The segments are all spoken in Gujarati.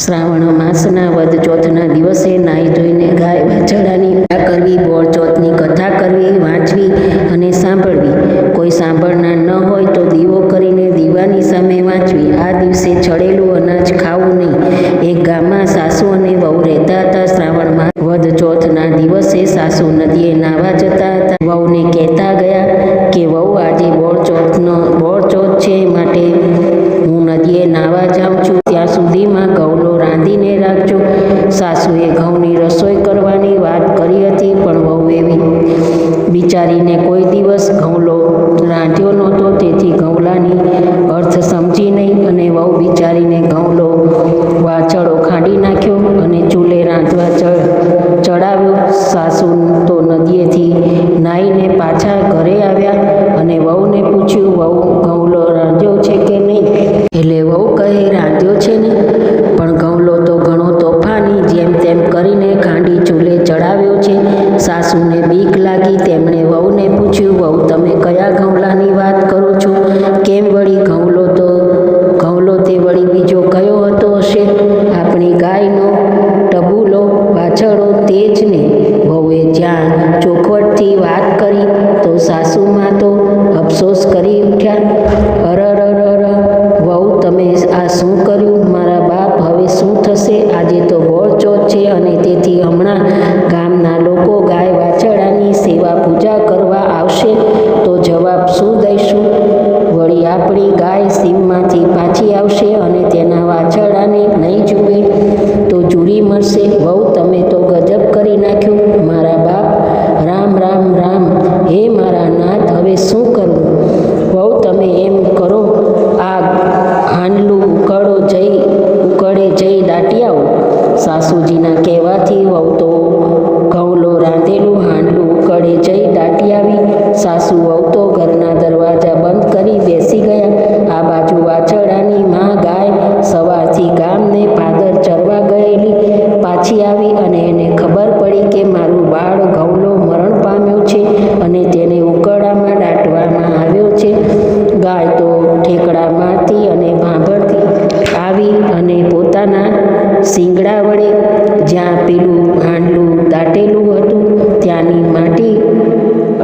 શ્રાવણ માસના વદ ચોથના દિવસે નાહી ધોઈને ગાય વાછરડાની કરવી બોળ ચોથની કથા કરવી, વાંચવી અને સાંભળવી. કોઈ સાંભળનાર ન હોય તો દીવો કરીને દીવાની સામે વાંચવી. આ દિવસે છળેલું અનાજ ખાવું નહીં. એક ગામમાં સાસુ અને વહુ રહેતા હતા શ્રાવણમાં વદ ચોથના દિવસે સાસુ નદીએ નાહવા જતા ત્યાં સુધીમાં ઘઉંલો રાંધીને રાખજો. સાસુએ ઘઉંની રસોઈ કરવાની વાત કરી હતી, પણ વહુ એવી બિચારીને કોઈ દિવસ ઘઉંલો રાંધ્યો નહોતો, તેથી ઘઉંલાની અર્થ સમજી નહીં અને વહુ બિચારીને ઘઉંલો વાછળો ખાંડી નાખ્યો અને ચૂલે રાંધવા ચડાવ્યો. સાસુ તો નદીએથી નાહીને પાછા ઘરે આવ્યા અને વહુને પૂછ્યું, વહુ, ઘઉંલો રાંધ્યો છે કે નહીં? એટલે વહુ કહે રાંધ્યો છે ને પણ ઘઉંલો તો ઘણો તોફાની જેમ તેમ કરીને ખાંડી ચૂલે છે. સાસુને બીક લાગી તેમણે વહુને પૂછ્યું, વહુ, તમે કયા ઘઉંલાની વાત કરો છો? કેમ વળી ઘઉંલો તો ઘઉંલો તે વળી બીજો કયો હતો હશે? આપણી ગાયનો ટબુલો પાછળો તે જ ને વહુએ જ્યાં ચોખવટથી વાત કરી, તો સાસુમાં તો કરવા આવશે. શિંગડા વડે જ્યાં પેલું હાંડલું દાટેલું હતું, ત્યાંની માટી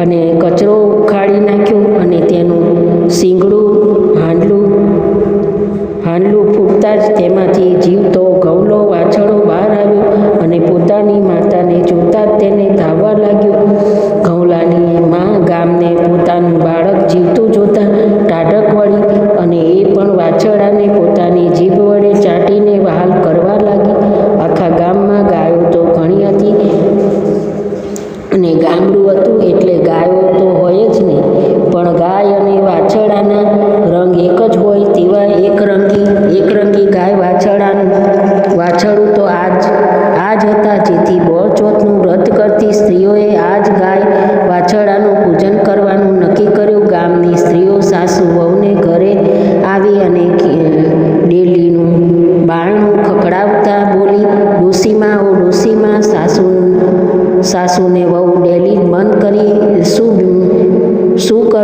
અને કચરો ઉખાડી નાખ્યો અને તેનું શિંગડું, હાંડલું હાંડલું ફૂટતા જ તેમાંથી જીવતો ગૌલો વાછળો બહાર આવ્યો અને પોતાની માતાને જોતા જ તેને ધાવવા લાગ્યો. ઘઉલાની માં ગામને પોતાનું બાળક જીવતું જોતા ટાઢક વળી અને એ પણ વાછળાને પોતાની જીભ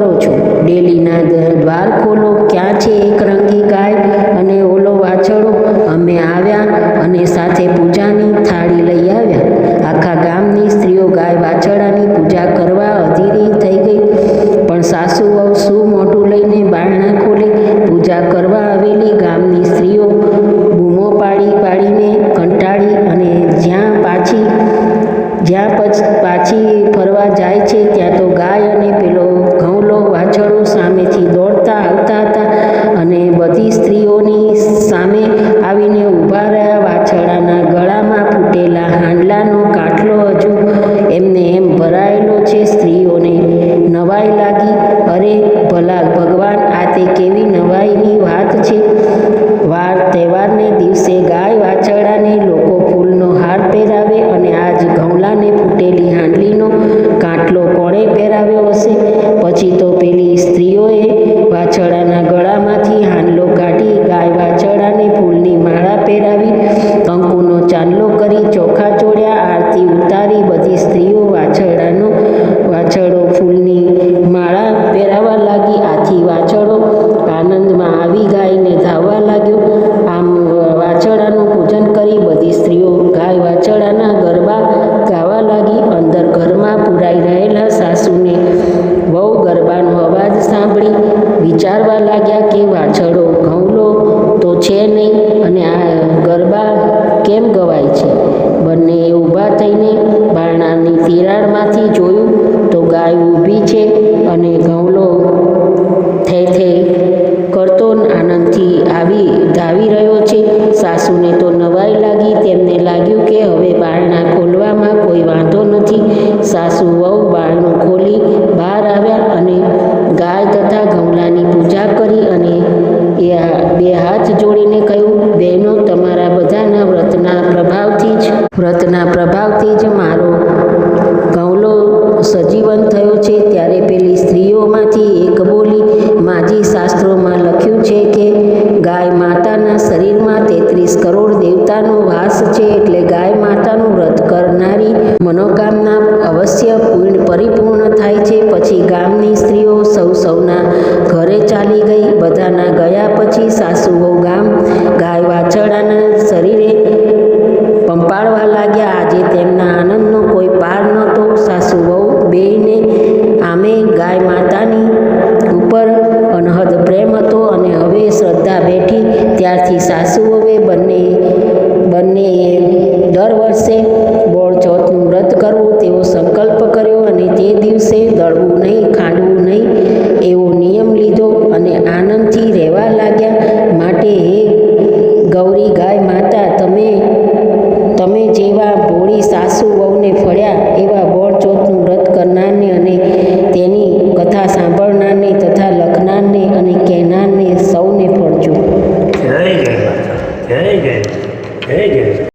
કરો છો. ડેલીના દ્વાર ખોલો. ક્યાં છે એક રંગી ગાય? અને ઓલો વાછળો અમે આવ્યા અને સાથે પૂજાની થાળી લઈ આવ્યા. આખા ગામની સ્ત્રીઓ ગાય વાછળાની પૂજા કરવા અધીરી થઈ ગઈ. પણ સાસુ વહુ શું મોઢું લઈને બારણા ખોલે પૂજા કરવા આવેલી ગામની સ્ત્રીઓ? બૂમો પાડી પાડીને કંટાળી અને જ્યાં પાછી, જ્યાં પછી પાછી ફરવા જાય છે, ત્યાં તો ગાય અને વાછરડો ચાંદલો કરી ચોખા ચોળ્યા, આરતી ઉતારી, બધી સ્ત્રીઓ વાછરડાનો, વાછરડો ફૂલની માળા પહેરાવા લાગી, આથી વાછરડો આનંદમાં આવી ગાયને ધાવવા લાગ્યો. આમ વાછરડાનું પૂજન કરી બધી સ્ત્રીઓ ગાય વાછરડાના ગરબા ગાવા લાગી. અંદર ઘરમાં પુરાઈ રહેલા સાસુને બહુ ગરબાનો અવાજ સાંભળી વિચારવા લાગ્યા કે વાછરડો ઘઉંલો તો છે નહીં અને આ કેમ ગવાય છે? બંને ઊભા થઈને બારણાની તિરાડમાંથી જોયું તો ગાય ઊભી છે અને ઘઉલો થે થે કરતો આનંદથી આવી ધાવી રહ્યો છે. સાસુને તો નવાઈ લાગી. તેમને લાગ્યું કે હવે બારણા ખોલવામાં કોઈ વાંધો નથી. સાસુ વહુ બારણું ખોલી બહાર આવ્યા અને ગાય તથા ગમલાની પૂજા કરી અને એ બે હાથ જોડીને કહ્યું વ્રતના પ્રભાવથી જ મારો ઘઉલો સજીવન થયો છે. ત્યારે પેલી સ્ત્રીઓમાંથી એક બોલી માજી શાસ્ત્રોમાં લખ્યું છે કે, ગાય માતાના શરીરમાં તેત્રીસ કરોડ દેવતાનો વાસ છે એટલે ગાય માતાનું વ્રત કરનારી મનોકામના અવશ્ય પૂર્ણ પરિપૂર્ણ થાય છે. પછી ગામની સ્ત્રીઓ સૌ સૌના ઘરે ચાલી ગઈ. બધાના ગયા પછી સાસુઓ ગામ ગાય વાછરડાના શરીરે સાસુ વહુને ફળ્યા